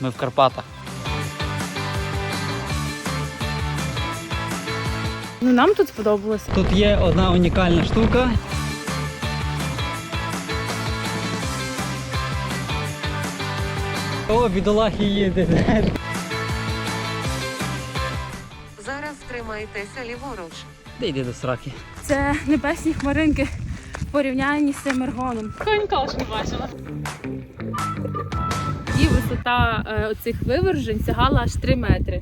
Ми в Карпатах. Ну нам тут сподобалося. Тут є одна унікальна штука. О, бідолахи їде. Зараз тримайтеся ліворуч. Де йди до сраки. Це небесні хмаринки в порівнянні з цим ергоном. Конька ж не бачила. Висота е, оцих вивержень сягала аж 3 метри.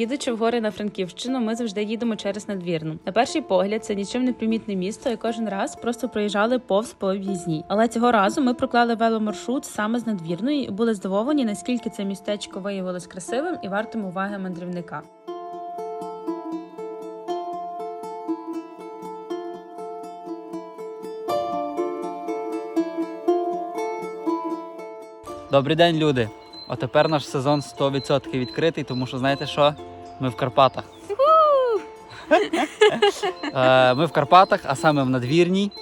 Їдучи в гори на Франківщину, ми завжди їдемо через надвірну. На перший погляд, це нічим не примітне місто, і кожен раз просто проїжджали повз по об'їзній. Але цього разу ми проклали веломаршрут саме з надвірної і були здивовані, наскільки це містечко виявилось красивим і вартим уваги мандрівника. Добрий день, люди. А тепер наш сезон 100% відкритий, тому що знаєте що? Ми в Карпатах. Е, Ми в Карпатах, а саме в надвірній.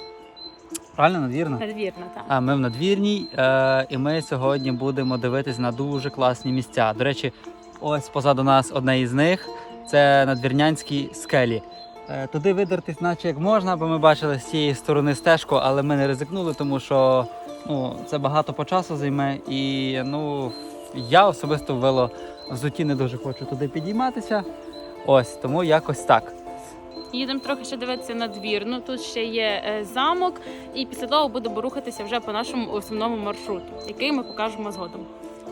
Правильно, надвірна? Надвірна, так. А ми в надвірній, е, і ми сьогодні будемо дивитись на дуже класні місця. До речі, ось позаду нас одне із них це надвірнянські скелі. Е, туди видертись, наче як можна, бо ми бачили з цієї сторони стежку, але ми не ризикнули, тому що ну, це багато по часу займе. І ну, я особисто в вело взуті не дуже хочу туди підійматися. Ось тому якось так. Їдемо трохи ще дивитися надвірну. Тут ще є е, замок, і після того будемо рухатися вже по нашому основному маршруту, який ми покажемо згодом.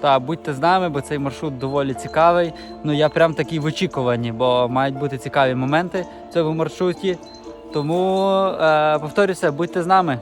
Та будьте з нами, бо цей маршрут доволі цікавий. Ну я прям такий в очікуванні, бо мають бути цікаві моменти в цьому маршруті. Тому е, повторюся, будьте з нами.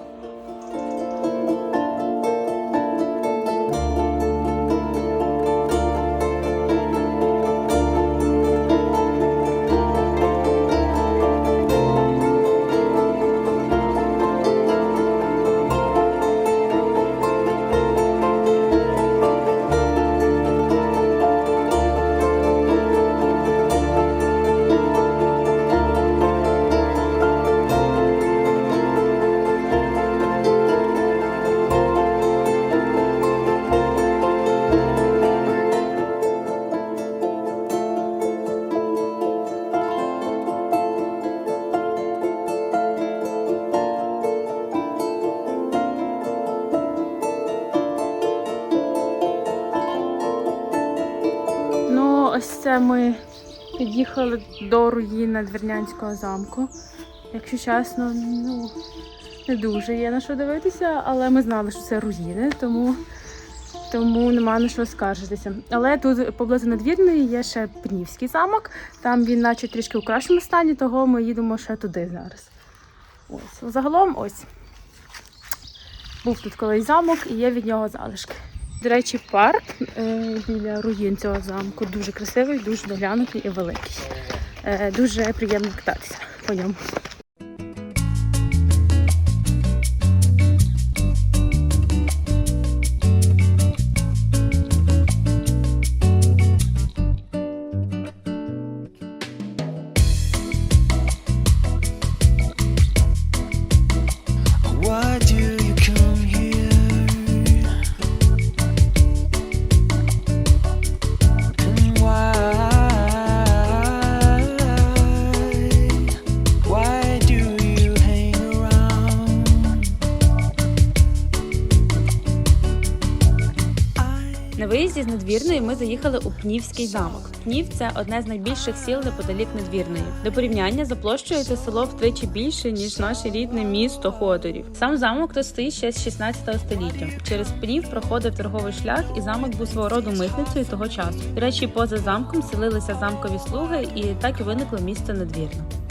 Ми під'їхали до руїн Надвірнянського замку. Якщо чесно, ну не дуже є на що дивитися, але ми знали, що це руїни, тому, тому нема на що скаржитися. Але тут поблизу надвірної є ще Пнівський замок. Там він, наче трішки у кращому стані, того ми їдемо ще туди зараз. Ось. Загалом ось. Був тут колись замок і є від нього залишки. До речі, парк е, біля руїн цього замку дуже красивий, дуже доглянутий і великий. Е, дуже приємно кататися по ньому. Надвірної ми заїхали у Пнівський замок. Пнів це одне з найбільших сіл неподалік надвірної. До порівняння за площею це село втричі більше ніж наше рідне місто Ходорів. Сам замок тут стоїть ще з 16 століття. Через Пнів проходив торговий шлях, і замок був свого роду митницею того часу. До речі, поза замком селилися замкові слуги, і так і виникло місто надвірна.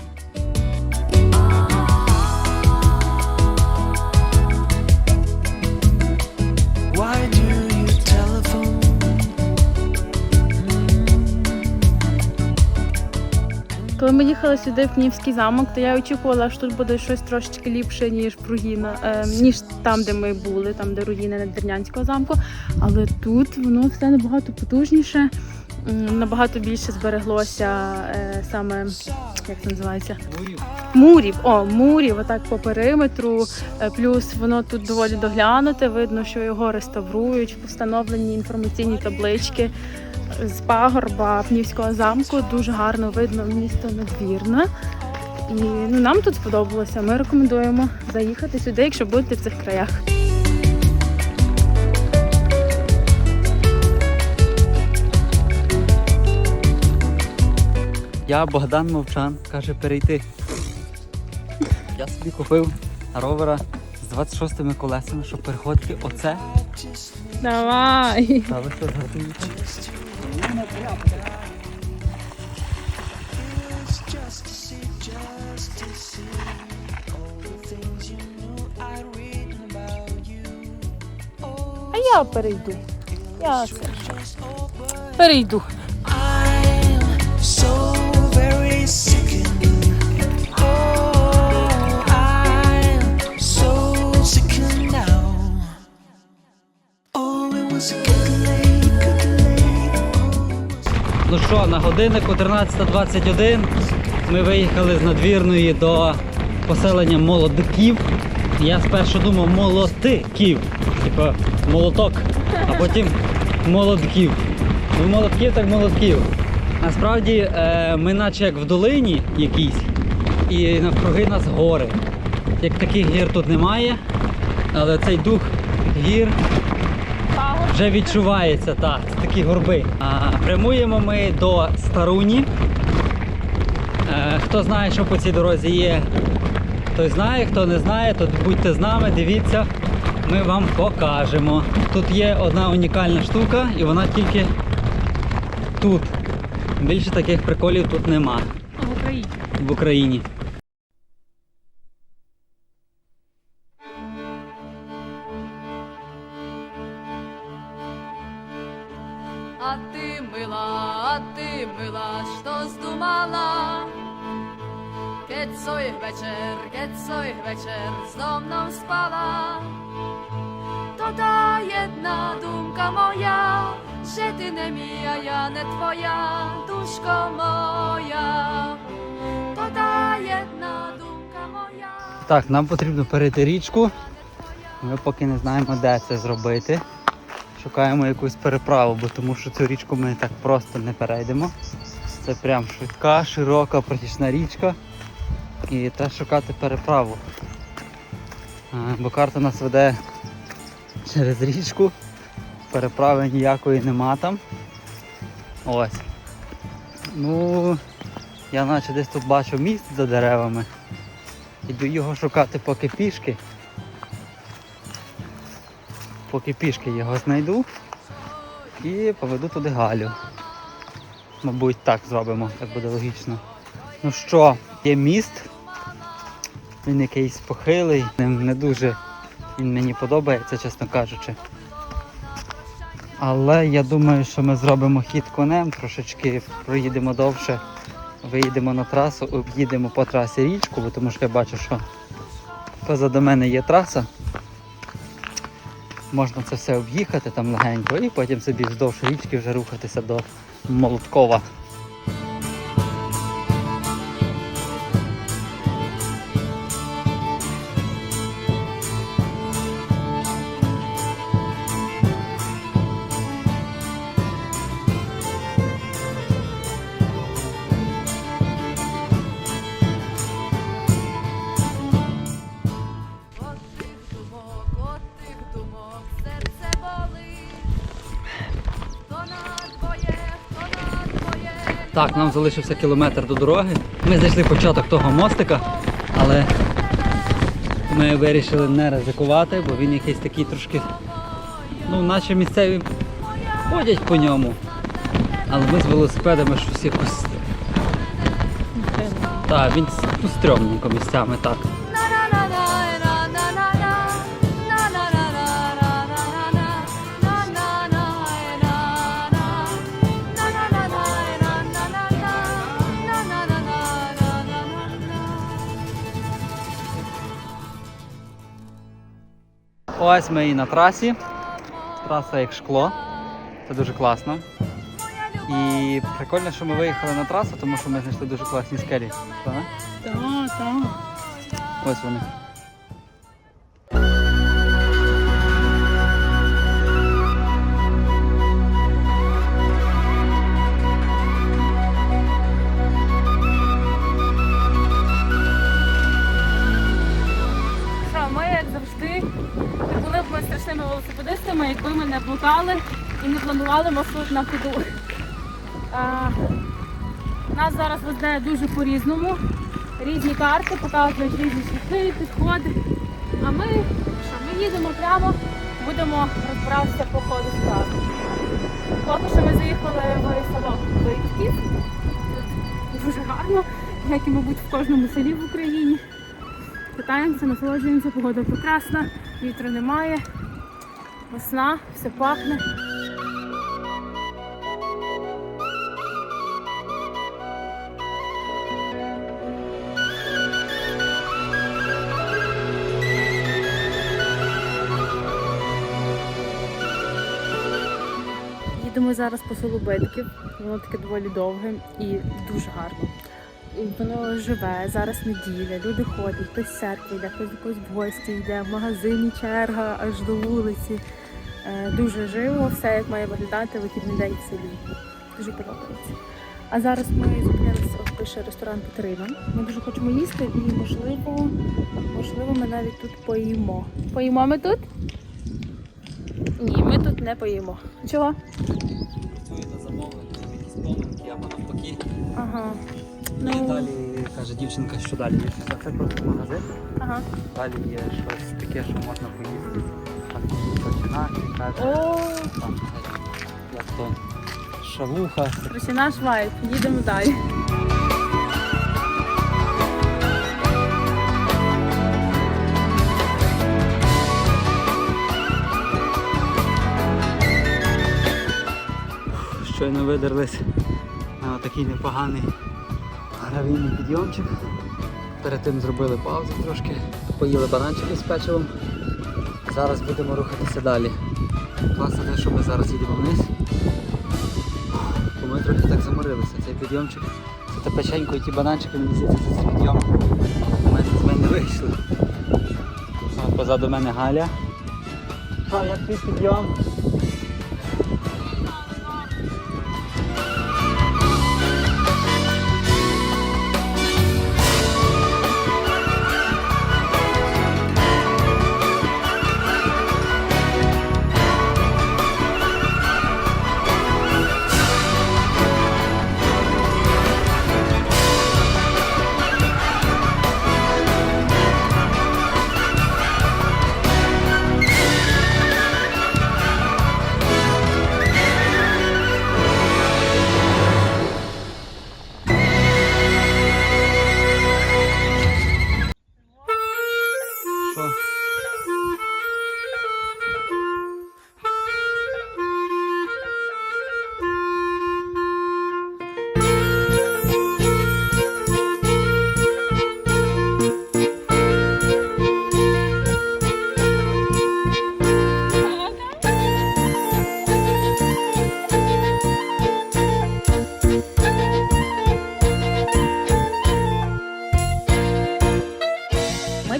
Коли ми їхали сюди в Київський замок, то я очікувала, що тут буде щось трошечки ліпше, ніж Пругіна, е, ніж там, де ми були, там, де руїни Надвірнянського замку. Але тут воно все набагато потужніше, набагато більше збереглося е, саме як це називається? Мурів, о, мурів, отак по периметру. Е, Плюс воно тут доволі доглянуте. Видно, що його реставрують, встановлені інформаційні таблички з пагорба Пнівського замку. Дуже гарно видно місто Надвірна. І ну, нам тут сподобалося. Ми рекомендуємо заїхати сюди, якщо будете в цих краях. Я Богдан Мовчан, каже перейти. Я собі купив ровера з 26 колесами, щоб переходити оце. Давай! Та ви що? А я перейду. Я це. Перейду. Що, на годиннику 13.21 ми виїхали з надвірної до поселення молодиків. Я спершу думав молотиків, типу молоток, а потім молодків. Ну, молотків так молотків. Насправді е, ми наче як в долині якійсь, і навкруги нас гори. Як таких гір тут немає, але цей дух гір вже відчувається, так, такі горби. А, прямуємо ми до Старуні. Е, хто знає, що по цій дорозі є, той знає, хто не знає, то будьте з нами, дивіться, ми вам покажемо. Тут є одна унікальна штука, і вона тільки тут. Більше таких приколів тут нема В Україні. в Україні. Так, нам потрібно перейти річку. Ми поки не знаємо, де це зробити. Шукаємо якусь переправу, бо тому що цю річку ми так просто не перейдемо. Це прям швидка, широка, протічна річка. І треба шукати переправу. Бо карта нас веде через річку. Переправи ніякої нема там. Ось. Ну, я наче десь тут бачу міст за деревами. Іду його шукати поки пішки. Поки пішки його знайду і поведу туди Галю. Мабуть, так зробимо, так буде логічно. Ну що, є міст. Він якийсь похилий, не, не дуже він мені подобається, чесно кажучи. Але я думаю, що ми зробимо хід конем, трошечки проїдемо довше, виїдемо на трасу, об'їдемо по трасі річку, бо тому що я бачу, що позаду мене є траса. Можна це все об'їхати там легенько і потім собі вздовж річки вже рухатися до Молоткова. Нам залишився кілометр до дороги. Ми знайшли початок того мостика, але ми вирішили не ризикувати, бо він якийсь такий трошки, ну, наче місцеві ходять по ньому. Але ми з велосипедами щось якось. Так, він ну, стрьомненько місцями так. Ось ми і на трасі. Траса як шкло. Це дуже класно. І прикольно, що ми виїхали на трасу, тому що ми знайшли дуже класні скелі. Так? Так, так. Ось вони. Не блукали і не планували маршрут на ходу. Нас зараз веде дуже по-різному. Різні карти показують різні шляхи, підходи. А ми що, ми їдемо прямо, будемо розбиратися по ходу справи. Поки що ми заїхали в село. Тут дуже гарно, як і, мабуть, в кожному селі в Україні. Катаємося, насолоджуємося, погода прекрасна, вітру немає, весна, все пахне. Їдемо зараз по селу Битків. Воно таке доволі довге і дуже гарно. Воно живе, зараз неділя, люди ходять, хтось з церкви йде, хтось в гості йде, в магазині черга аж до вулиці. Е, Дуже живо, все як має виглядати вихідний день в селі. Дуже подобається. А зараз ми зупинилися, пише ресторан Катерина. Ми дуже хочемо їсти і можливо, можливо, ми навіть тут поїмо. Поїмо ми тут? Ні, ми тут не поїмо. Чого? Працює на замовлення, якісь помилки або навпаки. Ага. І Ну, далі каже дівчинка, що далі є щось. Це просто магазин. ага. Далі є щось таке, що можна поїсти. Каже. О, як шавуха. Короче, вайб. Їдемо далі. Щойно видерлись на такий непоганий гравійний підйомчик. Перед тим зробили паузу трошки, поїли бананчики з печивом. Зараз будемо рухатися далі. Класно те, що ми зараз їдемо вниз. Бо ми трохи так заморилися. Цей підйомчик, це те печенько і ті бананчики, мені здається, це з підйом. Мене з мене вийшли. Позаду мене Галя. А, як твій підйом?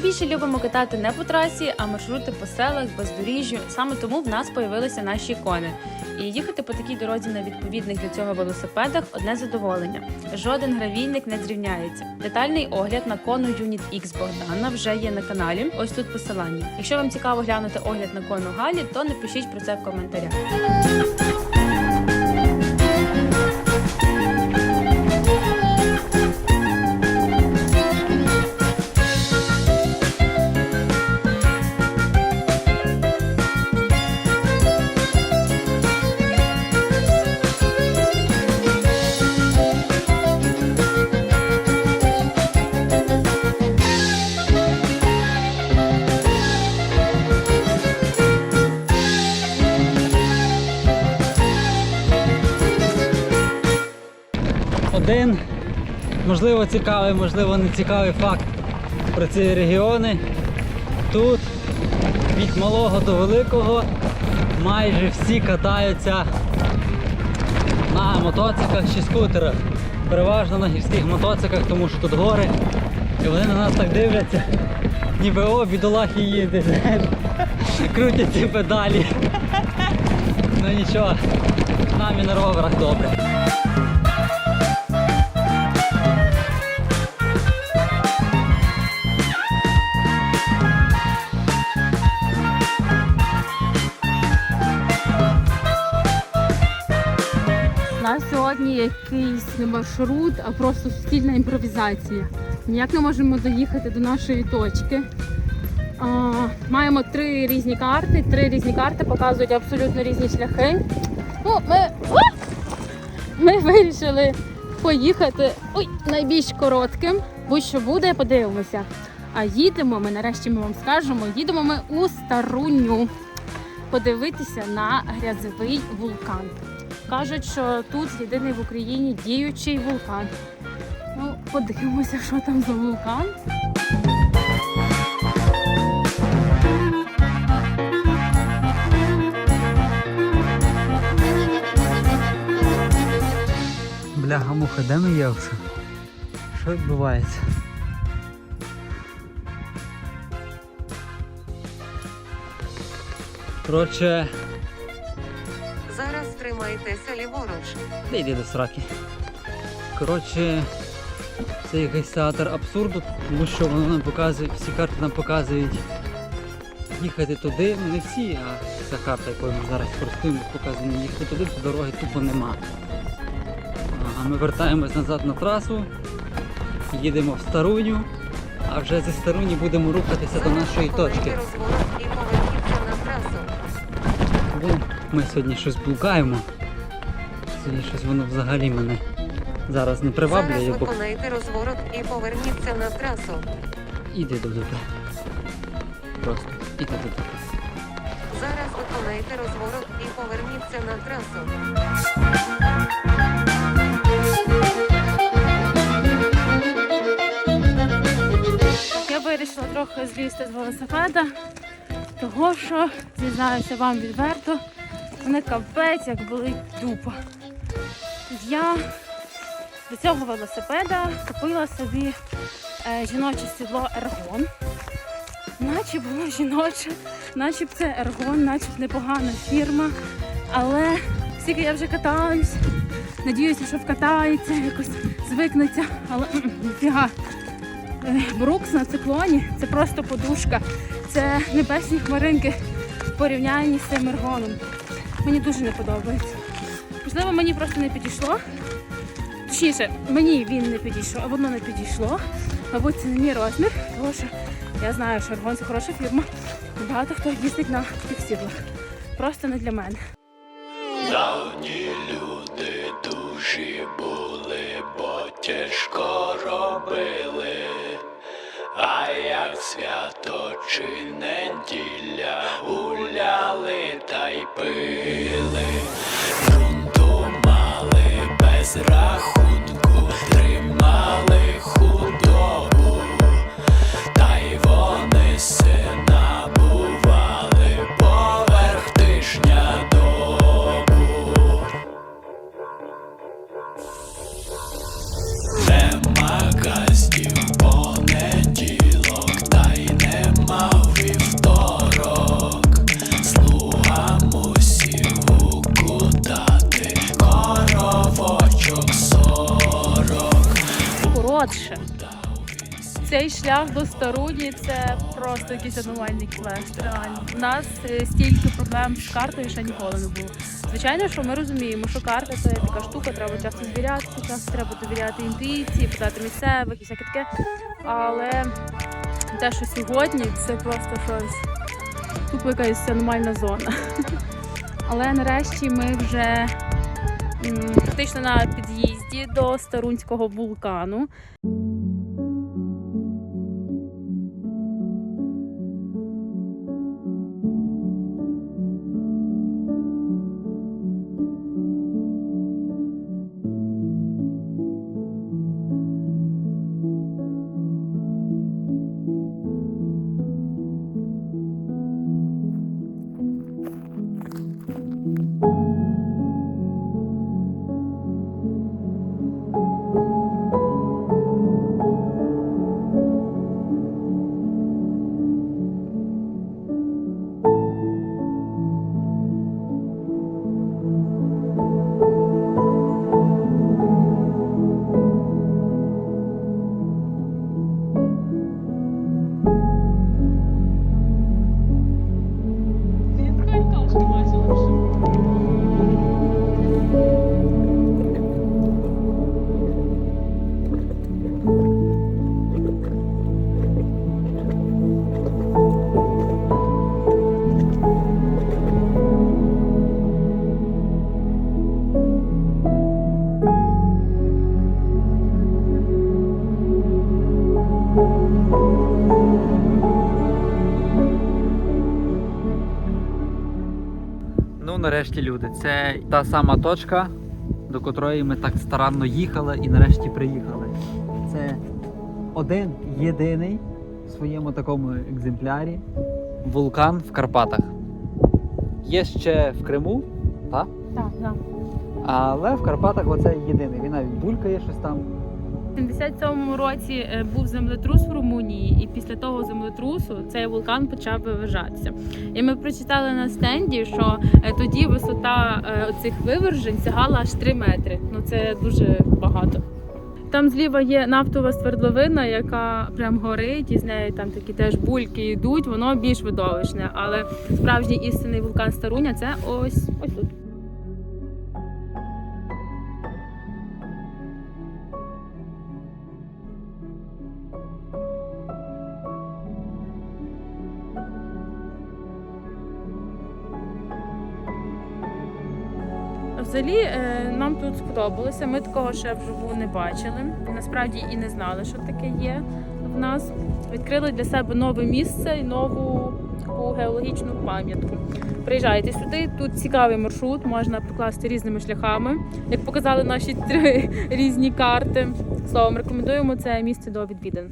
Ми більше любимо катати не по трасі, а маршрути по селах, бездоріжжю. Саме тому в нас появилися наші кони. І їхати по такій дорозі на відповідних для цього велосипедах одне задоволення. Жоден гравійник не зрівняється. Детальний огляд на кону Unit X Богдана вже є на каналі. Ось тут посилання. Якщо вам цікаво глянути огляд на кону Галі, то напишіть про це в коментарях. Один, можливо, цікавий, можливо, не цікавий факт про ці регіони. Тут від малого до великого майже всі катаються на мотоциклах чи скутерах. Переважно на гірських мотоциклах, тому що тут гори. І вони на нас так дивляться, ніби о, бідолахи їде. Крутять ці педалі. Ну нічого, нам і на роверах добре. Сьогодні якийсь не маршрут, а просто суцільна імпровізація. Ніяк не можемо доїхати до нашої точки. А, маємо три різні карти. Три різні карти показують абсолютно різні шляхи. Ну, ми, ми вирішили поїхати ой, найбільш коротким. Будь-що буде, подивимося. А їдемо ми, нарешті ми вам скажемо, їдемо ми у Старуню подивитися на грязовий вулкан. Кажуть, що тут єдиний в Україні діючий вулкан. Ну, подивимося, що там за вулкан. Бляга муха, де ми є вже? Що відбувається? Коротше, тримайтеся ліворуч. де йди до сраки. Коротше, це якийсь театр абсурду, тому що воно нам показує, всі карти нам показують їхати туди, ну не всі, а ця карта, якою ми зараз користуємося, показує їхати туди, то дороги тупо нема. А ми вертаємось назад на трасу, їдемо в Старуню, а вже зі Старуні будемо рухатися до нашої точки. Ми сьогодні щось блукаємо. Сьогодні щось воно взагалі мене зараз не приваблює, Зараз виконайте розворот і поверніться на трасу. іди до дупи. Просто іди до дупи. Зараз виконайте розворот і поверніться на трасу. Я вирішила трохи злізти з велосипеда, того що, зізнаюся вам відверто, мене капець як болить дупа. Я до цього велосипеда купила собі е, жіноче сідло Ергон. Наче було жіноче, наче це Ергон, наче б непогана фірма. Але скільки я вже катаюсь, надіюся, що вкатається, якось звикнеться, але ніфіга. Е, Брукс на циклоні це просто подушка. Це небесні хмаринки в порівнянні з цим ергоном. Мені дуже не подобається. Можливо, мені просто не підійшло. Точніше, мені він не підійшов, а воно не підійшло. Мабуть, це не мій розмір, тому що я знаю, що ергон це хороша фірма. Багато хто їздить на тих сідлах. Просто не для мене. Давні люди дужі були, бо тяжко робили. А як свято чи неділя гуляли та й пили, грунту мали без рахунку, тримали коротше. Цей шлях до Старуні це просто якийсь аномальний квест. Реально. У нас е, стільки проблем з картою ще ніколи не було. Звичайно, що ми розуміємо, що карта це така штука, треба часто звірятися, часто треба довіряти інтуїції, питати місцевих і всяке таке. Але те, що сьогодні, це просто щось тупо якась аномальна зона. Але нарешті ми вже м, фактично на під'їзді до Старунського вулкану. Нарешті, люди. Це та сама точка, до котрої ми так старанно їхали і нарешті приїхали. Це один єдиний в своєму такому екземплярі вулкан в Карпатах. Є ще в Криму, так? Так, так. але в Карпатах оце єдиний. Він навіть булькає щось там. У 77-му році е, був землетрус в Румунії, і після того землетрусу цей вулкан почав вивержатися. І ми прочитали на стенді, що е, тоді висота е, цих вивержень сягала аж 3 метри. Ну це дуже багато. Там зліва є нафтова свердловина, яка прям горить, і з неї там такі теж бульки йдуть. Воно більш видовищне, але справжній істинний вулкан Старуня це ось ось тут. Взагалі е, нам тут сподобалося. Ми такого ще вживу не бачили. Насправді і не знали, що таке є в нас. Відкрили для себе нове місце і нову таку геологічну пам'ятку. Приїжджайте сюди. Тут цікавий маршрут, можна прокласти різними шляхами. Як показали наші три різні карти. Словом, рекомендуємо це місце до відвідин.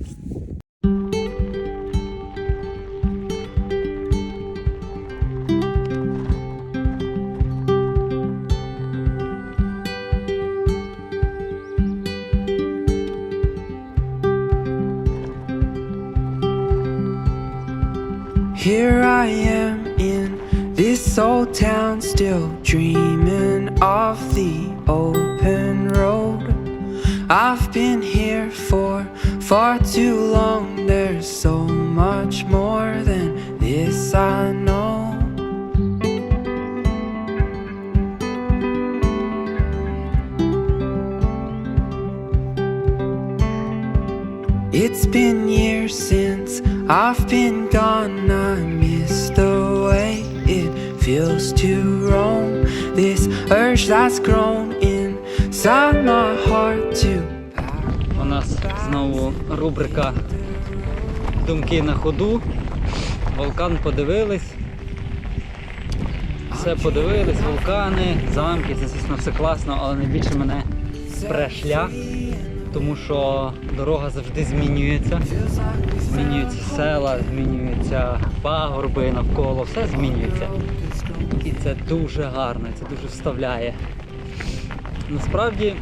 Here I am in this old town, still dreaming of the open road. I've been here for far too long. There's so much more than this I know. It's been years since I've been urge that's grown inside my heart to У нас знову рубрика Думки на ходу. Вулкан подивились. Все подивились, вулкани, замки, це звісно все класно, але найбільше мене пре шлях, тому що дорога завжди змінюється. Змінюються села, змінюються пагорби навколо, все змінюється. Це дуже гарно, це дуже вставляє. Насправді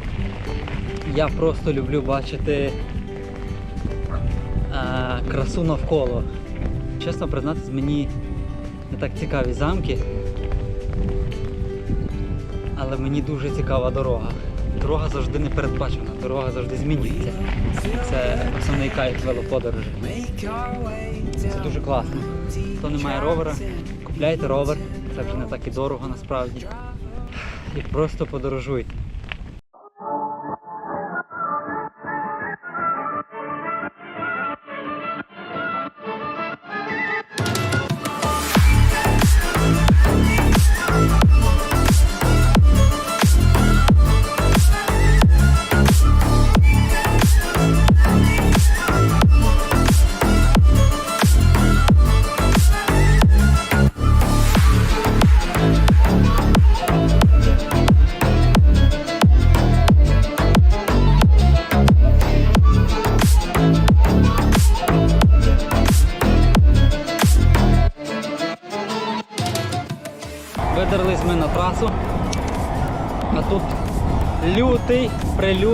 я просто люблю бачити е, красу навколо. Чесно признатись, мені не так цікаві замки, але мені дуже цікава дорога. Дорога завжди не передбачена, дорога завжди змінюється. Це основний кайф велоподорожі. Це дуже класно. Хто не має ровера, купляйте ровер. Це вже не так і дорого насправді. І просто подорожуйте.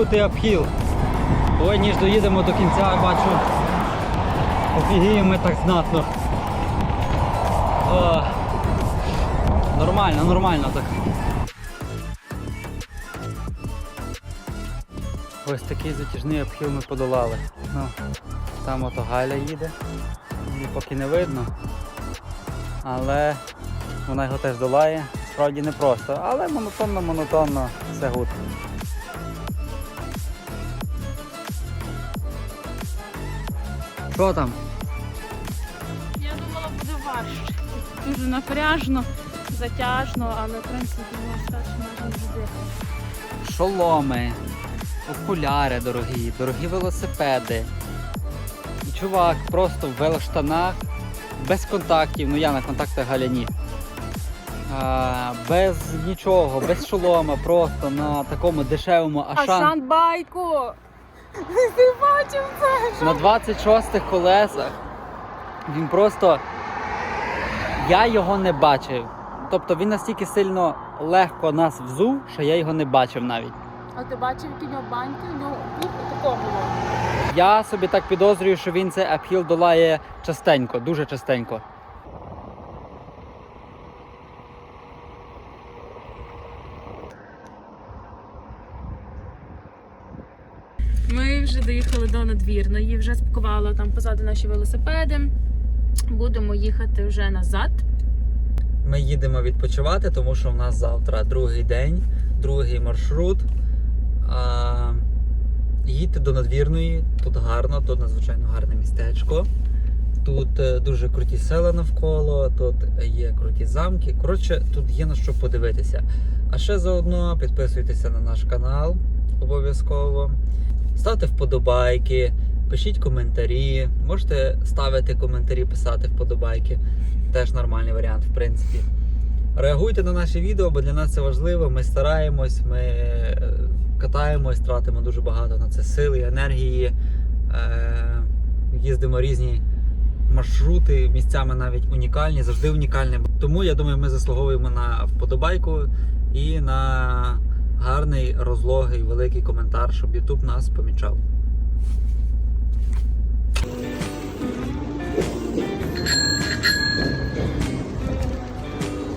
Прилютий обхіл. Ой, ніж доїдемо до кінця, бачу, офігіємо ми так знатно. О, нормально, нормально так. Ось такий затяжний обхіл ми подолали. Ну, там ото Галя їде, її поки не видно. Але вона його теж долає. Справді непросто, але монотонно, монотонно, все гуд. Що там? Я думала, буде важче. Дуже напряжно, затяжно, але в принципі воно старше можна зробити. Шоломи, окуляри дорогі, дорогі велосипеди. І чувак просто в велоштанах, без контактів, ну я на контактах галяні. а, без нічого, без шолома, просто на такому дешевому ашан Ашан-байку! Ти бачив це? на 26 колесах. Він просто. Я його не бачив. Тобто він настільки сильно легко нас взув, що я його не бачив навіть. А ти бачив, які нього баньки? У нього такого було. Я собі так підозрюю, що він цей апхіл долає частенько, дуже частенько. Ми вже доїхали до надвірної, вже спакувала там позаду наші велосипеди. Будемо їхати вже назад. Ми їдемо відпочивати, тому що в нас завтра другий день, другий маршрут. А, їдьте до надвірної, тут гарно, тут надзвичайно гарне містечко. Тут е, дуже круті села навколо, тут є круті замки. Коротше, тут є на що подивитися. А ще заодно підписуйтеся на наш канал обов'язково. Ставте вподобайки, пишіть коментарі. Можете ставити коментарі, писати вподобайки. Теж нормальний варіант, в принципі. Реагуйте на наші відео, бо для нас це важливо. Ми стараємось, ми е, катаємось, тратимо дуже багато на це сили, енергії. Е, їздимо різні маршрути, місцями навіть унікальні, завжди унікальні. Тому я думаю, ми заслуговуємо на вподобайку і на гарний, розлогий, великий коментар, щоб YouTube нас помічав.